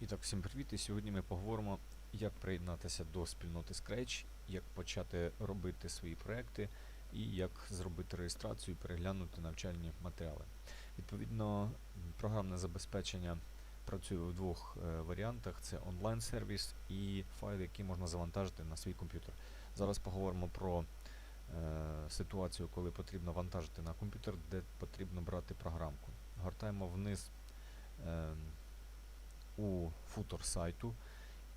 І так, всім привіт! І сьогодні ми поговоримо, як приєднатися до спільноти Scratch, як почати робити свої проекти і як зробити реєстрацію і переглянути навчальні матеріали. Відповідно, програмне забезпечення працює в двох е, варіантах: це онлайн-сервіс і файл, який можна завантажити на свій комп'ютер. Зараз поговоримо про е, ситуацію, коли потрібно вантажити на комп'ютер, де потрібно брати програмку. Гортаємо вниз. У футер сайту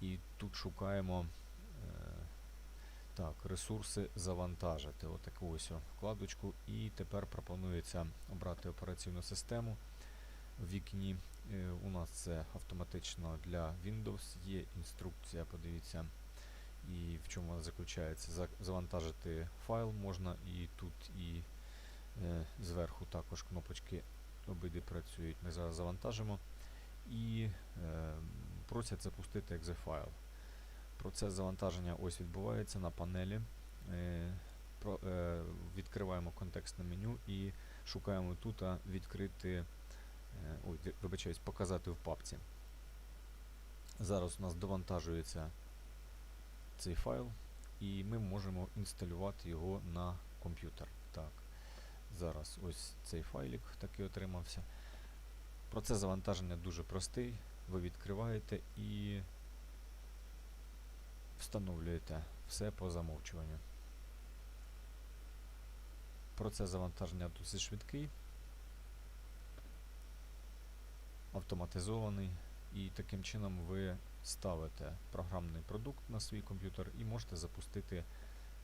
і тут шукаємо е, так, ресурси завантажити. Отаку ось вкладочку. І тепер пропонується обрати операційну систему. В вікні е, у нас це автоматично для Windows. Є інструкція, подивіться, і в чому вона заключається. Завантажити файл можна і тут, і е, зверху також кнопочки обидві працюють. Ми зараз завантажимо і е, просять запустити exe файл. Процес завантаження ось відбувається на панелі. Е, е, відкриваємо контекстне меню і шукаємо тут відкрити, е, ой, вибачаюсь, показати в папці. Зараз у нас довантажується цей файл, і ми можемо інсталювати його на комп'ютер. Так, зараз ось цей файлик такий отримався. Процес завантаження дуже простий. Ви відкриваєте і встановлюєте все по замовчуванню. Процес завантаження досить швидкий, автоматизований, і таким чином ви ставите програмний продукт на свій комп'ютер і можете запустити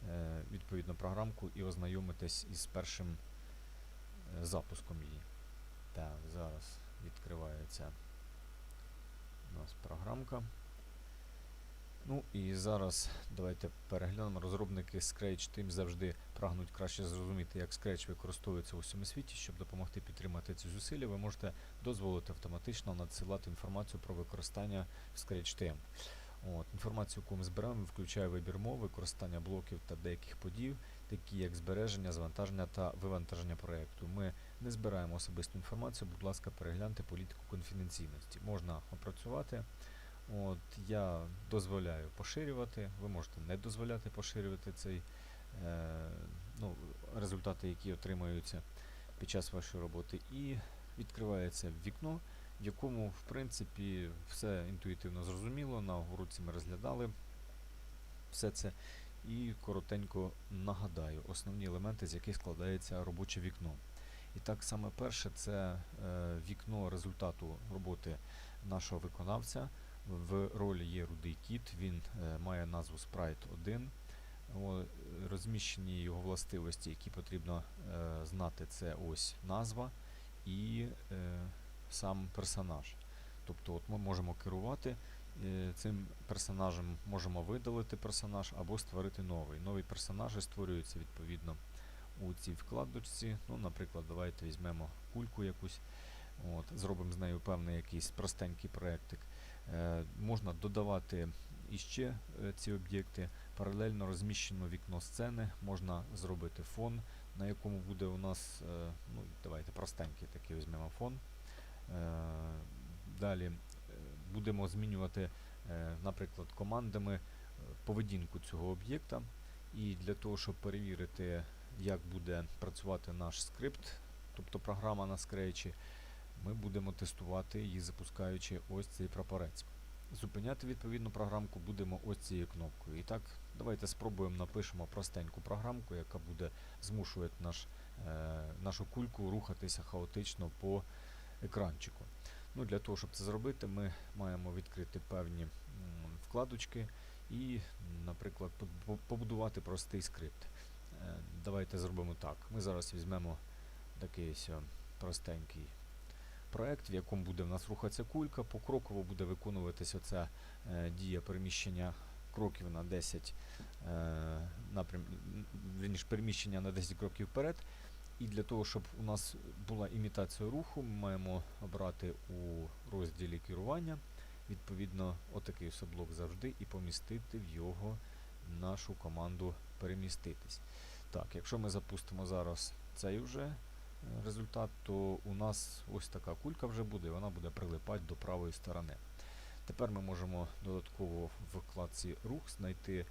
е, відповідну програмку і ознайомитись із першим е, запуском її. Так, зараз відкривається у нас програмка. Ну і зараз давайте переглянемо. Розробники Scratch Team завжди прагнуть краще зрозуміти, як Scratch використовується у всьому світі. Щоб допомогти підтримати ці зусилля, ви можете дозволити автоматично надсилати інформацію про використання Scratch TM. От, інформацію, яку ми зберемо, включає вибір мов, використання блоків та деяких подій, такі як збереження, завантаження та вивантаження проєкту. Ми не збираємо особисту інформацію, будь ласка, перегляньте політику конфіденційності. Можна опрацювати. От, я дозволяю поширювати, ви можете не дозволяти поширювати цей е, ну, результати, які отримаються під час вашої роботи. І відкривається вікно, в якому, в принципі, все інтуїтивно зрозуміло. На уроці ми розглядали все це. І коротенько нагадаю основні елементи, з яких складається робоче вікно. І так саме перше це е, вікно результату роботи нашого виконавця. В ролі є рудий кіт, він е, має назву Sprite 1. О, розміщені його властивості, які потрібно е, знати, це ось назва і сам персонаж. Тобто от ми можемо керувати цим персонажем, можемо видалити персонаж або створити новий. Нові персонажі створюються відповідно у цій вкладочці. Ну, Наприклад, давайте візьмемо кульку якусь, от, зробимо з нею певний якийсь простенький проєктик. Е, можна додавати іще е, ці об'єкти. Паралельно розміщено вікно сцени, можна зробити фон, на якому буде у нас, е, ну, давайте простенький такий візьмемо фон. Е, Далі е, будемо змінювати, е, наприклад, командами е, поведінку цього об'єкта. І для того, щоб перевірити, як буде працювати наш скрипт, тобто програма на Scratch, ми будемо тестувати її, запускаючи ось цей прапорець. Зупиняти відповідну програмку будемо ось цією кнопкою. І так, давайте спробуємо напишемо простеньку програмку, яка буде змушувати наш, е, нашу кульку рухатися хаотично по екранчику. Ну, Для того, щоб це зробити, ми маємо відкрити певні вкладочки і, наприклад, побудувати простий скрипт. Е, Давайте зробимо так. Ми зараз візьмемо такий ось простенький проект, в якому буде в нас рухатися кулька, покроково буде виконуватися ця е, дія переміщення кроків на 10 е, напрям, переміщення на 10 кроків вперед. І для того, щоб у нас була імітація руху, ми маємо обрати у розділі керування відповідно отакий ось блок завжди і помістити в його нашу команду переміститись. Так, якщо ми запустимо зараз цей вже е, результат, то у нас ось така кулька вже буде, і вона буде прилипати до правої сторони. Тепер ми можемо додатково в вкладці рух знайти.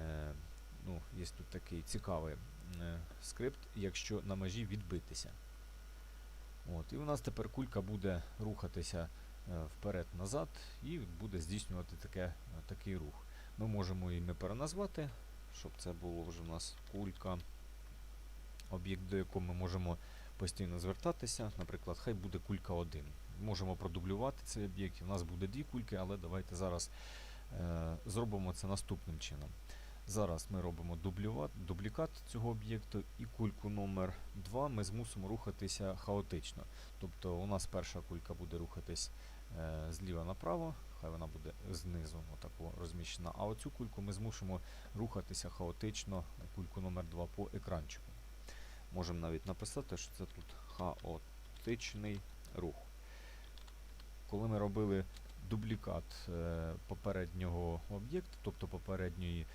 Е, ну, Є тут такий цікавий е, скрипт, якщо на межі відбитися. От, І у нас тепер кулька буде рухатися е, вперед-назад і буде здійснювати таке, е, такий рух. Ми можемо її переназвати, щоб це було вже у нас кулька, об'єкт, до якого ми можемо постійно звертатися. Наприклад, хай буде кулька 1. Можемо продублювати цей об'єкт. У нас буде дві кульки, але давайте зараз е, зробимо це наступним чином. Зараз ми робимо дублікат цього об'єкту і кульку номер 2 ми змусимо рухатися хаотично. Тобто у нас перша кулька буде рухатись зліва направо, хай вона буде знизу отако розміщена. А оцю кульку ми змусимо рухатися хаотично, кульку номер 2 по екранчику. Можемо навіть написати, що це тут хаотичний рух. Коли ми робили дублікат е, попереднього об'єкту, тобто попередньої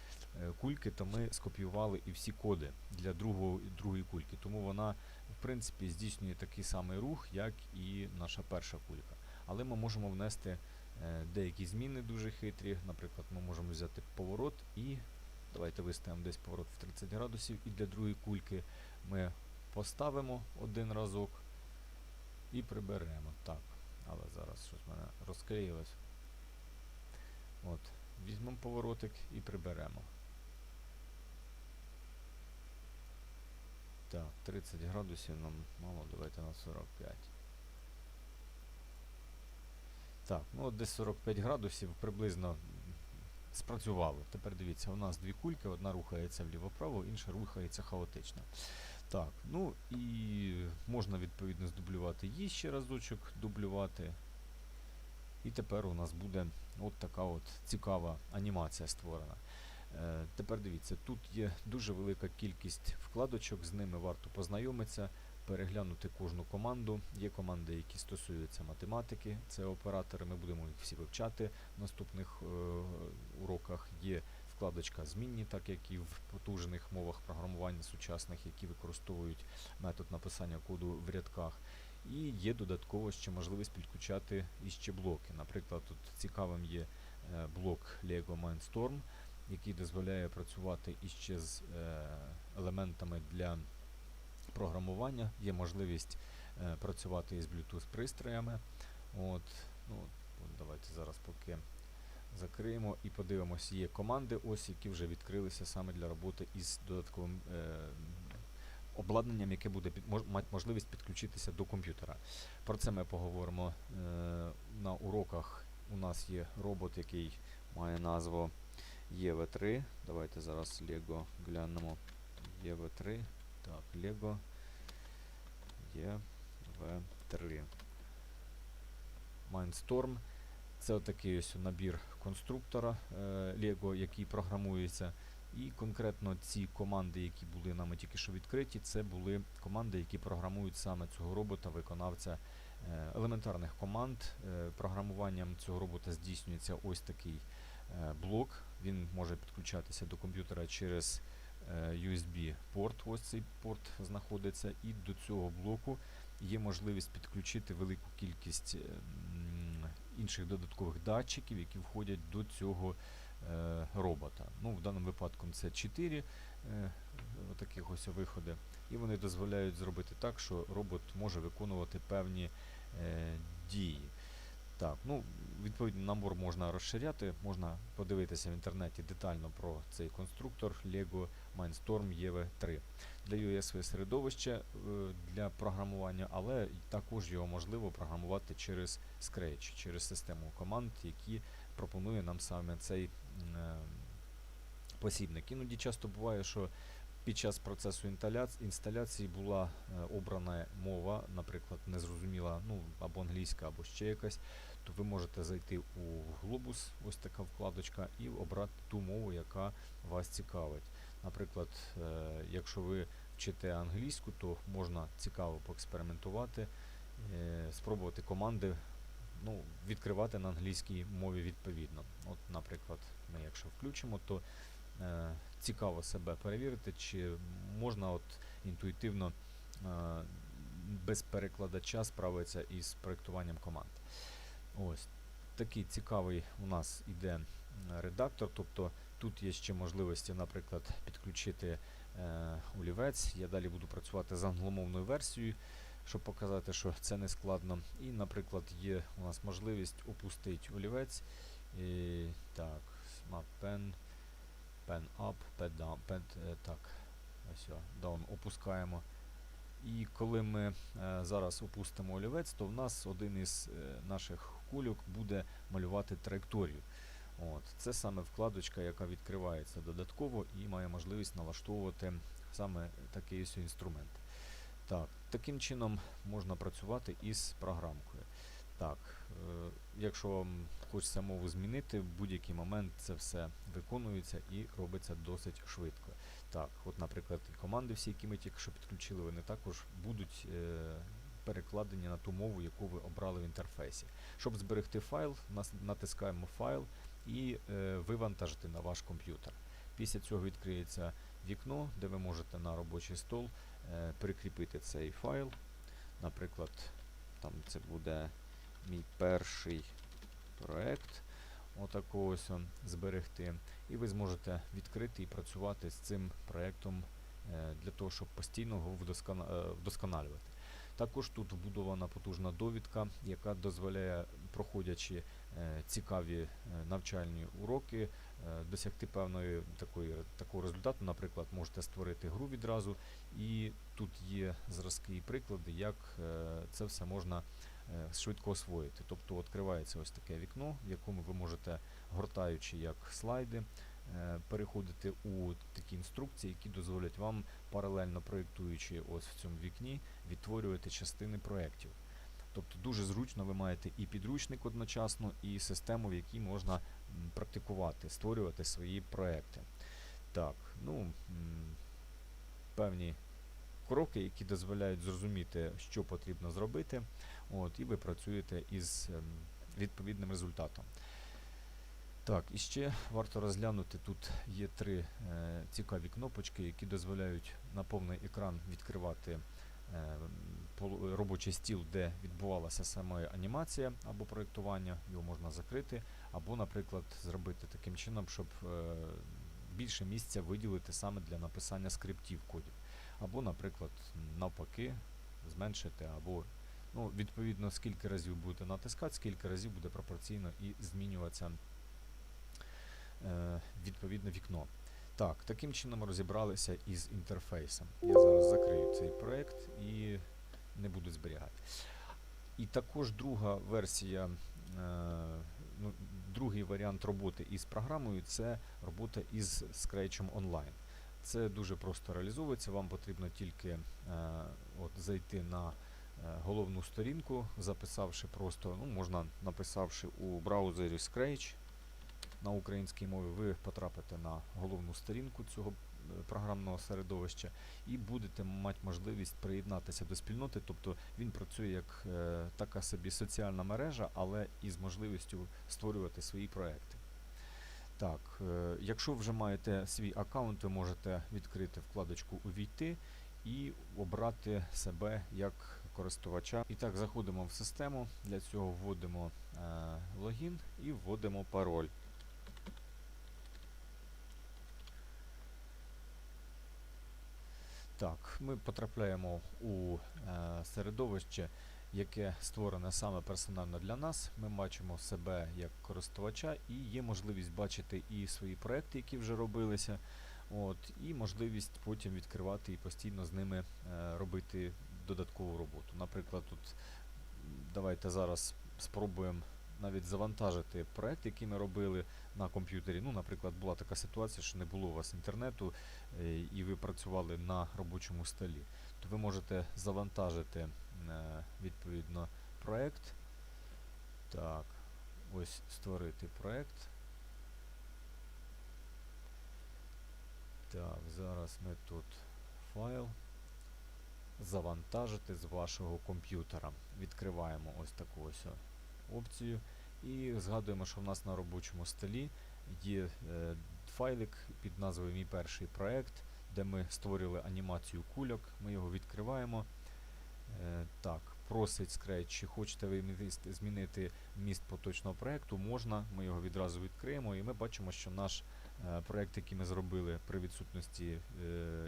е, кульки, то ми скопіювали і всі коди для другого, другої кульки. Тому вона, в принципі, здійснює такий самий рух, як і наша перша кулька. Але ми можемо внести е, деякі зміни дуже хитрі. Наприклад, ми можемо взяти поворот і давайте виставимо десь поворот в 30 градусів, і для другої кульки ми поставимо один разок і приберемо. Так. Але зараз щось в мене розклеїлось. От, Візьмемо поворотик і приберемо. Так, 30 градусів нам мало, давайте на 45. Так, ну от десь 45 градусів приблизно спрацювало. Тепер дивіться, у нас дві кульки, одна рухається вліво-право, інша рухається хаотично. Так, ну і можна відповідно здублювати її ще разочок, дублювати. І тепер у нас буде от така от цікава анімація створена. Е, Тепер дивіться, тут є дуже велика кількість вкладочок, з ними варто познайомитися, переглянути кожну команду. Є команди, які стосуються математики, це оператори, ми будемо їх всі вивчати в наступних е, уроках. Є вкладочка змінні, так як і в потужних мовах програмування сучасних, які використовують метод написання коду в рядках. І є додатково ще можливість підключати іще блоки. Наприклад, тут цікавим є е, блок Lego Mindstorm, який дозволяє працювати іще з е, елементами для програмування. Є можливість е, працювати із Bluetooth пристроями. От, ну, Давайте зараз поки закриємо і подивимося, є команди, ось які вже відкрилися саме для роботи із додатковим е, обладнанням, яке буде під, мож, мати можливість підключитися до комп'ютера. Про це ми поговоримо е, на уроках. У нас є робот, який має назву EV3. Давайте зараз Lego глянемо. EV3. Так, Lego EV3. Mindstorm. Це отакий ось набір конструктора е, Lego, який програмується. І конкретно ці команди, які були нами тільки що відкриті, це були команди, які програмують саме цього робота, виконавця е, елементарних команд. Е, програмуванням цього робота здійснюється ось такий е, блок. Він може підключатися до комп'ютера через е, USB-порт. Ось цей порт знаходиться, і до цього блоку є можливість підключити велику кількість. Е, інших додаткових датчиків, які входять до цього е, робота. Ну, В даному випадку це 4 е, таких ось виходи. І вони дозволяють зробити так, що робот може виконувати певні е, дії. Так, ну, Відповідно, набор можна розширяти, можна подивитися в інтернеті детально про цей конструктор Lego Mindstorm EV3 для USV середовище е, для програмування, але також його можливо програмувати через Scratch, через систему команд, які пропонує нам саме цей е, посібник. Іноді часто буває, що під час процесу інсталяції була е, обрана мова, наприклад, незрозуміла, ну або англійська, або ще якась, то ви можете зайти у глобус, ось така вкладочка, і обрати ту мову, яка вас цікавить. Наприклад, е, якщо ви вчите англійську, то можна цікаво поекспериментувати, е, спробувати команди ну, відкривати на англійській мові відповідно. От, Наприклад, ми якщо включимо, то е, цікаво себе перевірити, чи можна от інтуїтивно без перекладача справитися із проєктуванням команд. Ось. такий цікавий у нас іде редактор, тобто тут є ще можливості, наприклад, підключити е, олівець. Я далі буду працювати з англомовною версією, щоб показати, що це не складно. І, наприклад, є у нас можливість опустити олівець. І, так, Smart Pen, Pen Up, Pen Down, pen, так, ось Down опускаємо. І коли ми е, зараз опустимо олівець, то в нас один із е, наших кульок буде малювати траєкторію. От. Це саме вкладочка, яка відкривається додатково і має можливість налаштовувати саме такий ось інструмент. Так, таким чином можна працювати із програмкою. Так, е, якщо вам хочеться мову змінити, в будь-який момент це все виконується і робиться досить швидко. Так, от, наприклад, команди всі, які ми тільки підключили, вони також будуть е, перекладені на ту мову, яку ви обрали в інтерфейсі. Щоб зберегти файл, натискаємо файл і е, вивантажити на ваш комп'ютер. Після цього відкриється вікно, де ви можете на робочий стол е, прикріпити цей файл. Наприклад, там це буде мій перший проект. Отакого ось зберегти. І ви зможете відкрити і працювати з цим проектом е, для того, щоб постійно його вдосконалювати. Також тут вбудована потужна довідка, яка дозволяє, проходячи цікаві е, навчальні уроки, е, досягти певної такої, такого результату. Наприклад, можете створити гру відразу, і тут є зразки і приклади, як е, це все можна е, швидко освоїти. Тобто відкривається ось таке вікно, в якому ви можете, гортаючи як слайди, е, переходити у такі інструкції, які дозволять вам паралельно проєктуючи ось в цьому вікні, відтворювати частини проєктів. Тобто дуже зручно ви маєте і підручник одночасно, і систему, в якій можна практикувати, створювати свої проекти. Так, ну певні кроки, які дозволяють зрозуміти, що потрібно зробити, от, і ви працюєте із ем, відповідним результатом. Так, і ще варто розглянути, тут є три е, цікаві кнопочки, які дозволяють на повний екран відкривати е, робочий стіл, де відбувалася саме анімація або проєктування, його можна закрити, або, наприклад, зробити таким чином, щоб е, більше місця виділити саме для написання скриптів кодів. Або, наприклад, навпаки, зменшити, або ну, відповідно, скільки разів будете натискати, скільки разів буде пропорційно і змінюватися е, відповідне вікно. Так, таким чином розібралися із інтерфейсом. Я зараз закрию цей проект і не буду зберігати. І також друга версія, е, ну, другий варіант роботи із програмою це робота із Scratch Online. Це дуже просто реалізовується. Вам потрібно тільки е, от, зайти на е, головну сторінку, записавши просто, ну, можна написавши у браузері Scratch на українській мові, ви потрапите на головну сторінку цього програмного середовища і будете мати можливість приєднатися до спільноти. Тобто він працює як е, така собі соціальна мережа, але із можливістю створювати свої проекти. Так, е, якщо вже маєте свій аккаунт, ви можете відкрити вкладочку Увійти і обрати себе як користувача. І так, заходимо в систему. Для цього вводимо е, логін і вводимо пароль. Так, ми потрапляємо у е, середовище, яке створене саме персонально для нас. Ми бачимо себе як користувача і є можливість бачити і свої проекти, які вже робилися. От, і можливість потім відкривати і постійно з ними е, робити додаткову роботу. Наприклад, тут давайте зараз спробуємо навіть завантажити проект, який ми робили на комп'ютері. Ну, наприклад, була така ситуація, що не було у вас інтернету, е, і ви працювали на робочому столі. То ви можете завантажити е, відповідно проект. Так, ось створити проект. Так, зараз ми тут файл. Завантажити з вашого комп'ютера. Відкриваємо ось таку ось опцію. І згадуємо, що в нас на робочому столі є е, файлик під назвою Мій перший проект, де ми створили анімацію кульок. Ми його відкриваємо. Е, так, просить Scratch, чи хочете ви змінити- міст поточного проекту, можна, ми його відразу відкриємо, і ми бачимо, що наш е, проект, який ми зробили при відсутності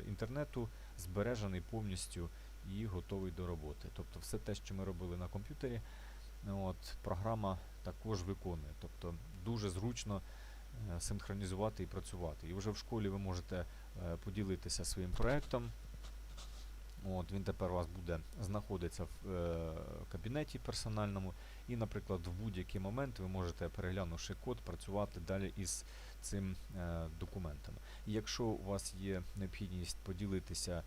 інтернету, збережений повністю і готовий до роботи. Тобто все те, що ми робили на комп'ютері, от, програма також виконує. Тобто дуже зручно е, синхронізувати і працювати. І вже в школі ви можете е, поділитися своїм проектом. От, він тепер у вас буде знаходитися в е, кабінеті персональному, і, наприклад, в будь-який момент ви можете, переглянувши код, працювати далі із цим е, документом. І якщо у вас є необхідність поділитися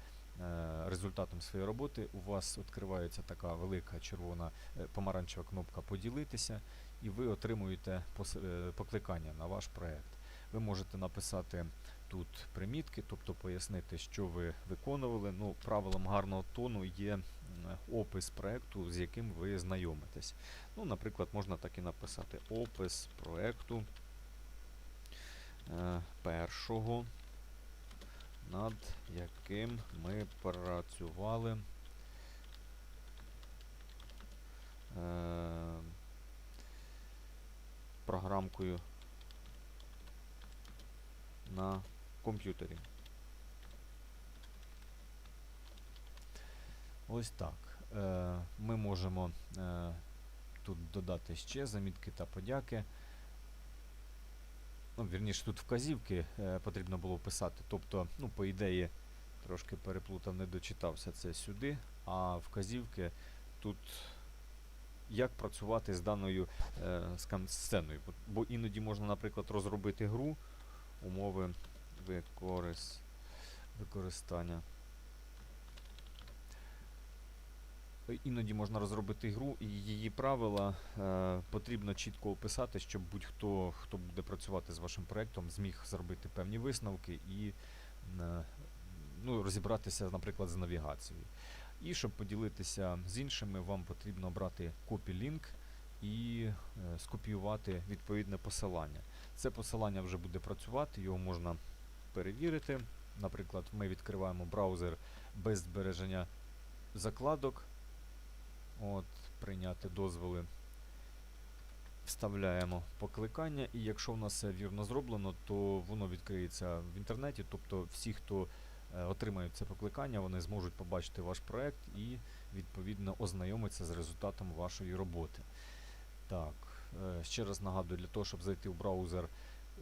результатом своєї роботи, у вас відкривається така велика червона е, помаранчева кнопка Поділитися, і ви отримуєте е, покликання на ваш проект. Ви можете написати тут примітки, тобто пояснити, що ви виконували. Ну, правилом гарного тону є опис проекту, з яким ви знайомитесь. Ну, наприклад, можна так і написати опис проекту е, першого, над яким ми працювали. Е, програмкою на комп'ютері. Ось так. Е, ми можемо е, тут додати ще замітки та подяки. Ну, вірніше, тут вказівки е, потрібно було писати. Тобто, ну, по ідеї, трошки переплутав, не дочитався це сюди, а вказівки тут як працювати з даною е, скам- сценою. Бо- Бо іноді можна, наприклад, розробити гру, умови використання. Е, Іноді можна розробити гру, і її правила е, потрібно чітко описати, щоб будь-хто, хто буде працювати з вашим проєктом, зміг зробити певні висновки і е, ну, розібратися, наприклад, з навігацією. І щоб поділитися з іншими, вам потрібно обрати Copy-Link і е, скопіювати відповідне посилання. Це посилання вже буде працювати, його можна перевірити. Наприклад, ми відкриваємо браузер без збереження закладок. От, прийняти дозволи. Вставляємо покликання, і якщо в нас все вірно зроблено, то воно відкриється в інтернеті. Тобто всі, хто е, отримають це покликання, вони зможуть побачити ваш проект і відповідно ознайомитися з результатом вашої роботи. Так, е, ще раз нагадую, для того, щоб зайти в браузер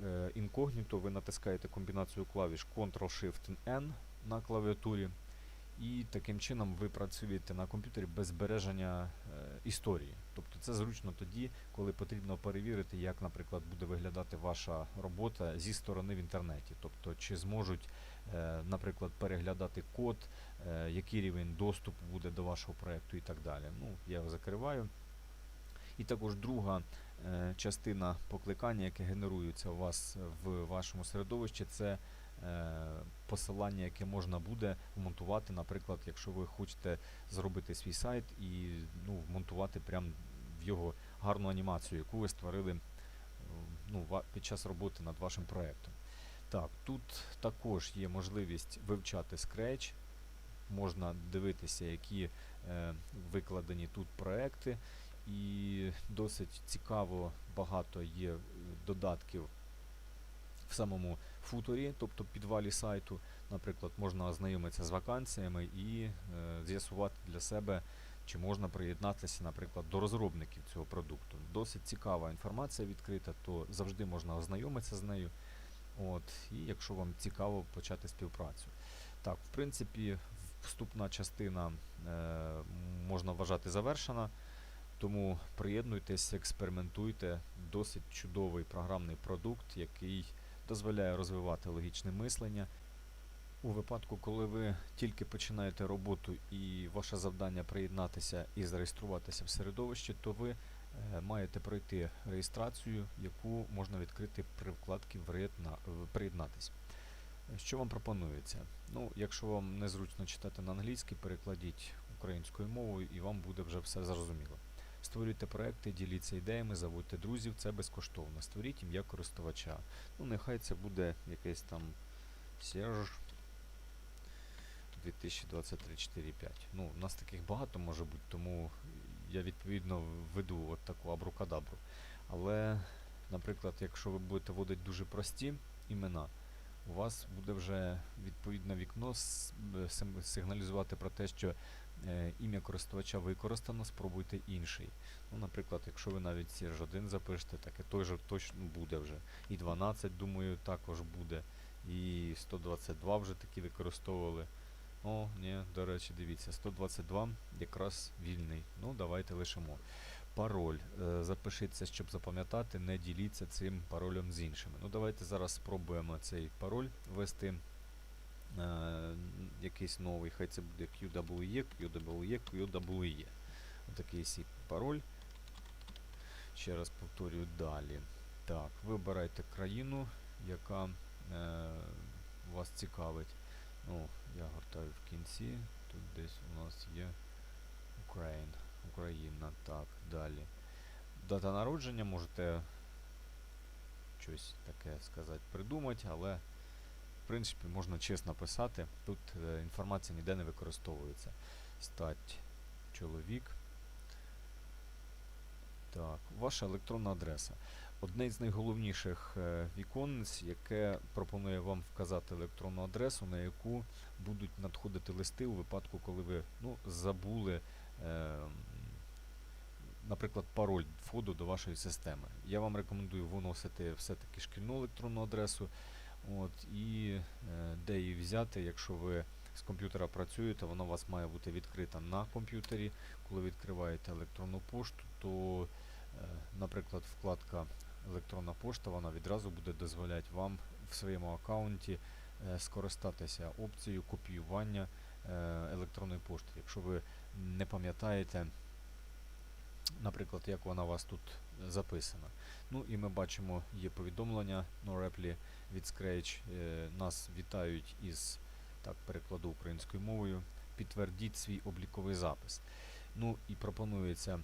е, інкогніто, ви натискаєте комбінацію клавіш Ctrl-Shift-N на клавіатурі. І таким чином ви працюєте на комп'ютері без збереження е, історії. Тобто це зручно тоді, коли потрібно перевірити, як, наприклад, буде виглядати ваша робота зі сторони в інтернеті. Тобто, чи зможуть, е, наприклад, переглядати код, е, який рівень доступу буде до вашого проєкту і так далі. Ну, я його закриваю. І також друга е, частина покликання, яке генерується у вас в вашому середовищі, це посилання, яке можна буде вмонтувати, наприклад, якщо ви хочете зробити свій сайт і ну, вмонтувати прямо в його гарну анімацію, яку ви створили е, ну, під час роботи над вашим проєктом. Так, тут також є можливість вивчати Scratch, можна дивитися, які е, викладені тут проекти. І досить цікаво багато є е, додатків в самому футорі, тобто підвалі сайту. Наприклад, можна ознайомитися з вакансіями і е, з'ясувати для себе, чи можна приєднатися, наприклад, до розробників цього продукту. Досить цікава інформація відкрита, то завжди можна ознайомитися з нею. От, і якщо вам цікаво почати співпрацю. Так, в принципі, вступна частина е, можна вважати завершена. Тому приєднуйтесь, експериментуйте. Досить чудовий програмний продукт, який дозволяє розвивати логічне мислення. У випадку, коли ви тільки починаєте роботу і ваше завдання приєднатися і зареєструватися в середовищі, то ви е, маєте пройти реєстрацію, яку можна відкрити при вкладці «Вриєдна- в- Приєднатись. Що вам пропонується? Ну, якщо вам незручно читати на англійській, перекладіть українською мовою і вам буде вже все зрозуміло. Створюйте проекти, діліться ідеями, заводьте друзів, це безкоштовно. Створіть ім'я користувача. Ну, нехай це буде якийсь там Серж 2023-4.5. Ну, у нас таких багато може бути, тому я відповідно веду от таку абрукадабру. Але, наприклад, якщо ви будете вводити дуже прості імена, у вас буде вже відповідне вікно сим- сигналізувати про те, що е, ім'я користувача використано, спробуйте інший. Ну, наприклад, якщо ви навіть Serge 1 запишете, таке той же точно буде вже. І 12, думаю, також буде. І 122 вже такі використовували. О, ні, до речі, дивіться, 122 якраз вільний. Ну, давайте лишимо. Пароль. Е, запишіться, щоб запам'ятати, не діліться цим паролем з іншими. Ну, давайте зараз спробуємо цей пароль ввести. Е, якийсь новий, хай це буде QWE, QWE, QWE. Отакий сій пароль. Ще раз повторюю далі. Так, вибирайте країну, яка е, вас цікавить. Ну, я гортаю в кінці. Тут десь у нас є Україн. Україна. Так, далі. Дата народження можете щось таке сказати, придумати, але в принципі можна чесно писати. Тут е, інформація ніде не використовується. Стать чоловік. Так, ваша електронна адреса. Одне з найголовніших е, віконниць, яке пропонує вам вказати електронну адресу, на яку будуть надходити листи у випадку, коли ви ну, забули, е, наприклад, пароль входу до вашої системи. Я вам рекомендую виносити все-таки шкільну електронну адресу. От, і е, де її взяти, якщо ви з комп'ютера працюєте, вона у вас має бути відкрита на комп'ютері. Коли відкриваєте електронну пошту, то, е, наприклад, вкладка електронна пошта, вона відразу буде дозволяти вам в своєму аккаунті е, скористатися опцією копіювання електронної пошти. Якщо ви не пам'ятаєте, наприклад, як вона у вас тут записана. Ну і ми бачимо, є повідомлення NoReply від Scratch. Е, нас вітають із, так, перекладу українською мовою, підтвердіть свій обліковий запис. Ну і пропонується е,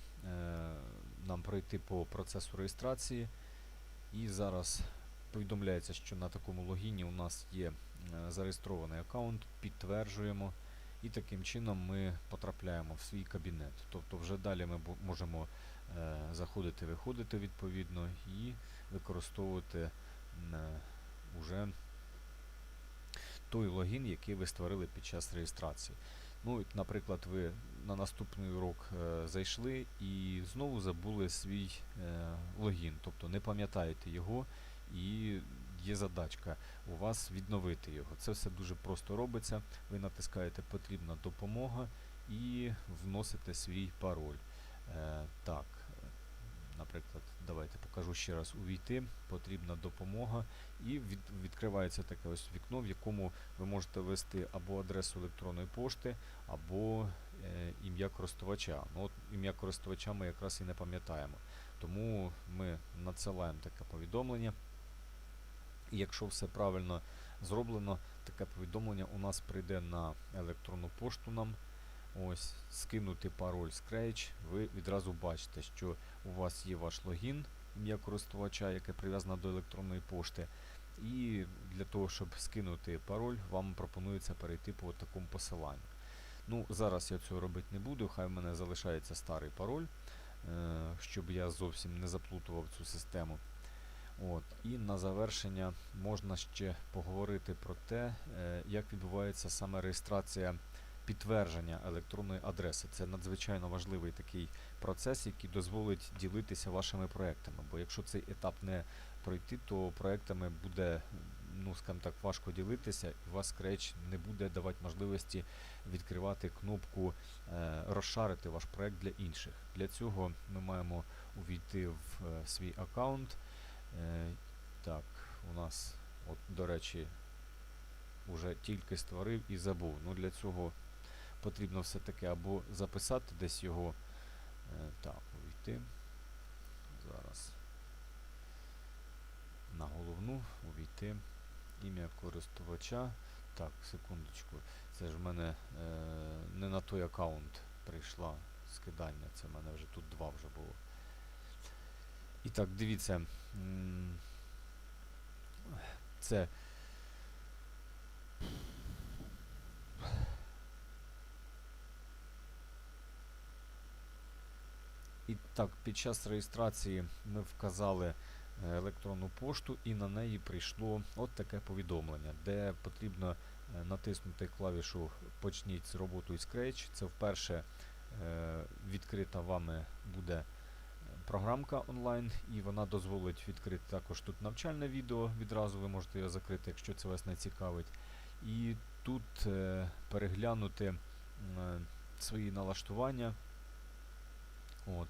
нам пройти по процесу реєстрації. І зараз повідомляється, що на такому логіні у нас є е, зареєстрований аккаунт, підтверджуємо. І таким чином ми потрапляємо в свій кабінет. Тобто вже далі ми можемо заходити, виходити відповідно і використовувати уже той логін, який ви створили під час реєстрації. Ну, наприклад, ви на наступний урок е, зайшли і знову забули свій е, логін, тобто не пам'ятаєте його, і є задачка у вас відновити його. Це все дуже просто робиться. Ви натискаєте Потрібна допомога і вносите свій пароль. Е, так, наприклад, давайте покажу ще раз увійти, потрібна допомога, і від, відкривається таке ось вікно, в якому ви можете ввести або адресу електронної пошти, або е, ім'я користувача. Ну, от ім'я користувача ми якраз і не пам'ятаємо. Тому ми надсилаємо таке повідомлення. І якщо все правильно зроблено, таке повідомлення у нас прийде на електронну пошту нам. Ось, скинути пароль Scratch, ви відразу бачите, що у вас є ваш логін, ім'я користувача, яке прив'язано до електронної пошти. І для того, щоб скинути пароль, вам пропонується перейти по такому посиланню. Ну, зараз я цього робити не буду, хай в мене залишається старий пароль, е, щоб я зовсім не заплутував цю систему. От. І на завершення можна ще поговорити про те, е, як відбувається саме реєстрація підтвердження електронної адреси. Це надзвичайно важливий такий процес, який дозволить ділитися вашими проектами. Бо якщо цей етап не пройти, то проектами буде, ну скажімо так, важко ділитися, і вас Scratch не буде давати можливості відкривати кнопку е, розшарити ваш проект для інших. Для цього ми маємо увійти в е, свій аккаунт. Е, так, у нас, от, до речі, вже тільки створив і забув. Ну, для цього потрібно все-таки або записати десь його. Е, так, увійти. Зараз. На головну увійти. Ім'я користувача. Так, секундочку. Це ж в мене е, не на той аккаунт прийшла скидання. Це в мене вже тут два вже було. І так, дивіться. Це Так, під час реєстрації ми вказали е, електронну пошту і на неї прийшло от таке повідомлення, де потрібно е, натиснути клавішу Почніть роботу із Scratch. Це вперше е, відкрита вами буде програмка онлайн, і вона дозволить відкрити також тут навчальне відео. Відразу ви можете його закрити, якщо це вас не цікавить. І тут переглянути свої налаштування. От.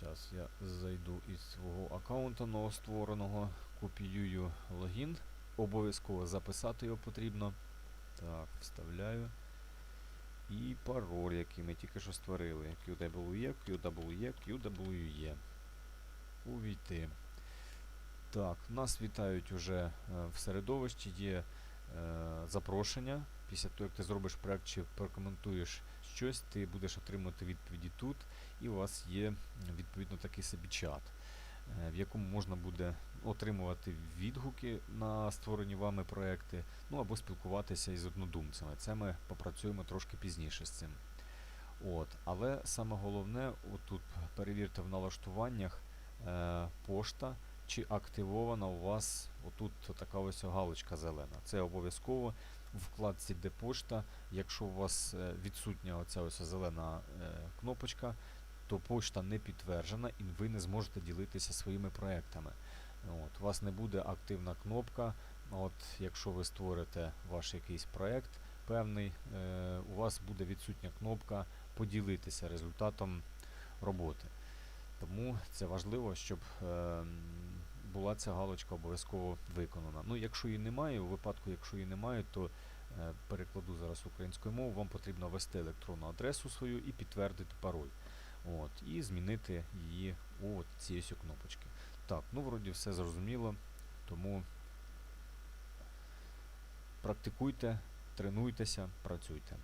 Зараз я зайду із свого аккаунта новоствореного, копіюю логін. Обов'язково записати його потрібно. Так, вставляю. І пароль, який ми тільки що створили. QWE, QWE, QWE. Увійти. Так, нас вітають уже е, в середовищі, є е, запрошення. Після того, як ти зробиш проект чи прокоментуєш щось, ти будеш отримувати відповіді тут, і у вас є відповідно такий собі чат, е, в якому можна буде отримувати відгуки на створені вами проекти, ну або спілкуватися із однодумцями. Це ми попрацюємо трошки пізніше з цим. От. Але саме головне, отут перевірте в налаштуваннях е, пошта, чи активована у вас отут така ось галочка зелена. Це обов'язково в вкладці де пошта. Якщо у вас е, відсутня оця ось зелена е, кнопочка, то пошта не підтверджена і ви не зможете ділитися своїми проектами. От, у вас не буде активна кнопка. От, якщо ви створите ваш якийсь проект певний, е, у вас буде відсутня кнопка поділитися результатом роботи. Тому це важливо, щоб е, була ця галочка обов'язково виконана. Ну, якщо її немає, у випадку, якщо її немає, то е, перекладу зараз українською мовою, вам потрібно ввести електронну адресу свою і підтвердити пароль. От, і змінити її у от ці кнопочки. Так, ну вроді все зрозуміло, тому практикуйте, тренуйтеся, працюйте.